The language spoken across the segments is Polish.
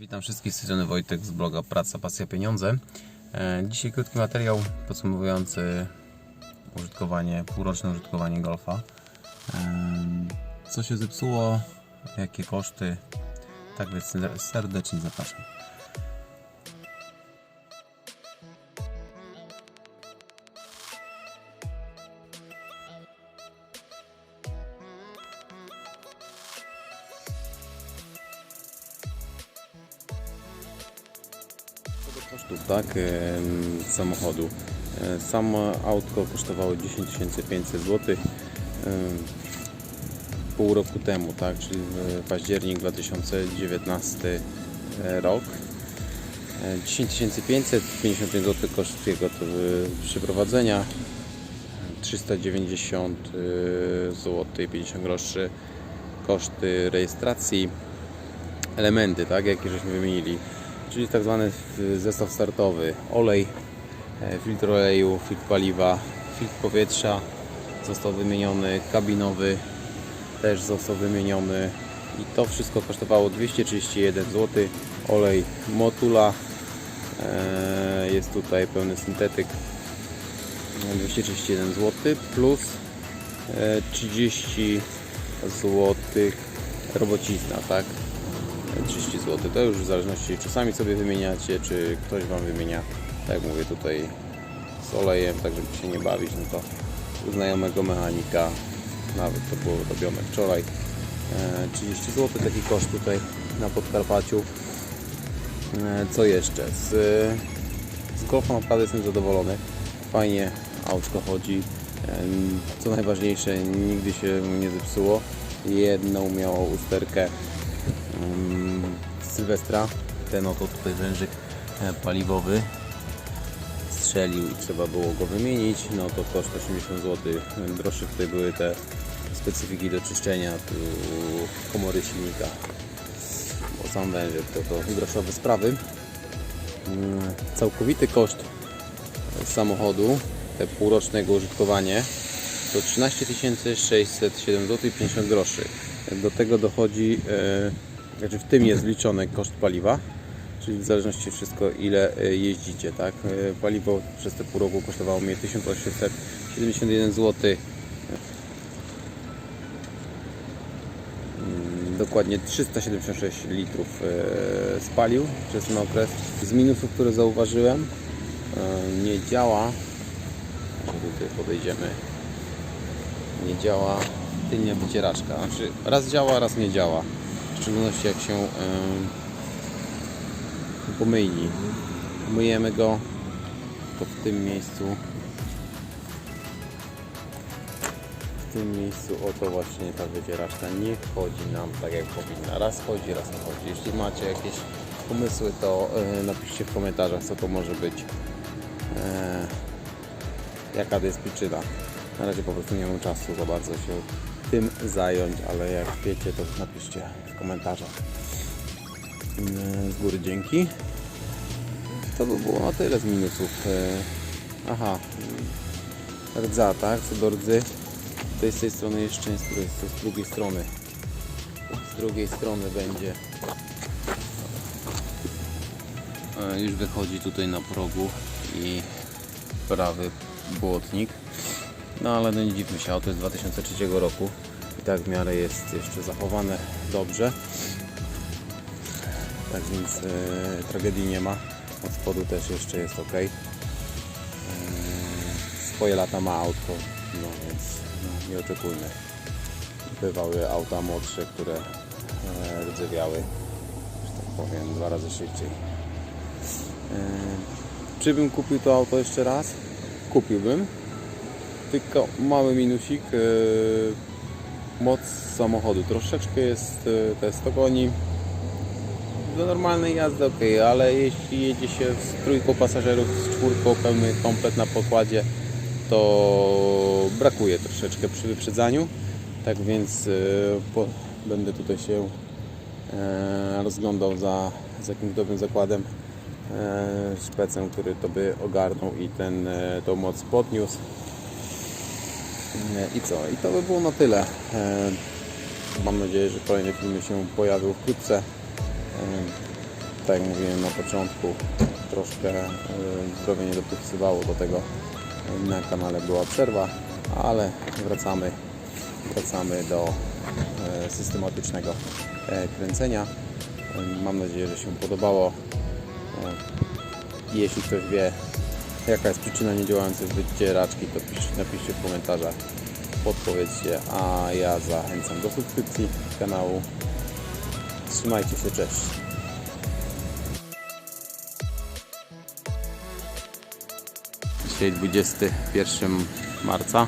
Witam wszystkich z tej strony Wojtek z bloga Praca, Pasja, Pieniądze. E, Dzisiaj krótki materiał podsumowujący użytkowanie, półroczne użytkowanie golfa. E, Co się zepsuło, jakie koszty. Tak więc serdecznie zapraszam. Kosztów, tak, samochodu. E, Samo autko kosztowało 10 500 zł pół roku temu, tak, czyli w październik 2019 rok. E, 10 500, 55 zł koszt jego przeprowadzenia, 390 zł 50 groszy koszty rejestracji, elementy, tak, jakie żeśmy wymienili, czyli tak zwany zestaw startowy, olej, e, filtr oleju, filtr paliwa, filtr powietrza został wymieniony, kabinowy też został wymieniony i to wszystko kosztowało 231 zł, olej Motula, e, jest tutaj pełny syntetyk, 231 zł plus e, 30 zł robocizna, tak? 30 zł. To już w zależności, czy sami sobie wymieniacie, czy ktoś Wam wymienia. Tak mówię tutaj z olejem, tak żeby się nie bawić, no to u znajomego mechanika, nawet to było robione wczoraj. E, 30 zł taki koszt tutaj na Podkarpaciu. E, Co jeszcze? Z, z Golfa naprawdę jestem zadowolony. Fajnie autko chodzi. Em, Co najważniejsze, nigdy się nie zepsuło. Jedną miało usterkę Sylwestra. Ten oto tutaj wężyk e, paliwowy strzelił i trzeba było go wymienić. No to koszt 80 zł. Droższe tutaj były te specyfiki do czyszczenia tu komory silnika. Bo sam wężyk to, to groszowe sprawy. Mm, Całkowity koszt samochodu, te półrocznego użytkowanie to 13 607 zł 50 groszy. Do tego dochodzi, e, znaczy w tym jest wliczony koszt paliwa, czyli w zależności wszystko ile e, jeździcie, tak? E, Paliwo przez te pół roku kosztowało mnie 1871 zł. Mm, Dokładnie 376 litrów e, spalił przez ten okres. Z minusów, które zauważyłem, nie działa. Tutaj podejdziemy nie działa tylnia wycieraczka. Znaczy raz działa, raz nie działa. W szczególności jak się em, pomyjni. Myjemy go, to w tym miejscu w tym miejscu oto właśnie ta wycieraczka nie chodzi nam tak jak powinna. Raz chodzi, raz nie chodzi. Jeśli macie jakieś pomysły, to e, napiszcie w komentarzach co to może być. E, jaka to jest przyczyna. Na razie po prostu nie mam czasu za bardzo się tym zająć, ale jak wiecie, to napiszcie w komentarzach. Mm, Z góry dzięki. To by było na tyle z minusów. E, Aha, rdza, tak? Co do rdzy, to z tej strony jeszcze jest, to jest z drugiej strony. Z drugiej strony będzie E, już wychodzi tutaj na progu i prawy błotnik. No ale no nie dziwmy się, auto jest 2003 roku i tak w miarę jest jeszcze zachowane dobrze. Tak więc e, tragedii nie ma. Od spodu też jeszcze jest ok. E, swoje lata ma autko, no więc no, nie oczekujmy. Bywały auta młodsze, które e, rdzewiały, że tak powiem, dwa razy szybciej. E, czy bym kupił to auto jeszcze raz? Kupiłbym. Tylko mały minusik. e, Moc samochodu troszeczkę jest e, te 100 koni. Do normalnej jazdy ok, ale jeśli jedzie się z trójką pasażerów, z czwórką, pełny komplet na pokładzie, to brakuje troszeczkę przy wyprzedzaniu. Tak więc e, po, będę tutaj się e, rozglądał za, za jakimś dobrym zakładem e, szpecem, który to by ogarnął i ten, e, tą moc podniósł. E, I co? I to by było na tyle. E, Mam nadzieję, że kolejne filmy się pojawią wkrótce. E, tak jak mówiłem na początku, troszkę zdrowie nie dopisywało do tego. Na kanale była przerwa, ale wracamy, wracamy do systematycznego kręcenia. Mam nadzieję, że się podobało. Jeśli ktoś wie, jaka jest przyczyna niedziałającej wycieraczki, to pisz, napiszcie w komentarzach, podpowiedzcie, a ja zachęcam do subskrypcji kanału. Trzymajcie się, cześć! Dzisiaj 21 marca.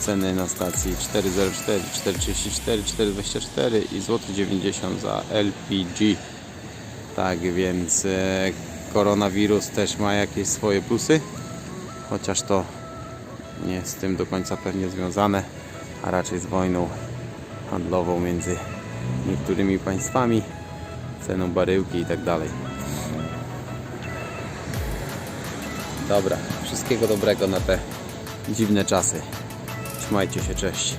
Ceny na stacji 404, 434, 424 i złoty 90 za LPG. Tak więc e, koronawirus też ma jakieś swoje plusy, chociaż to nie jest z tym do końca pewnie związane, a raczej z wojną handlową między niektórymi państwami, ceną baryłki i tak dalej. Dobra, wszystkiego dobrego na te dziwne czasy. Trzymajcie się, cześć.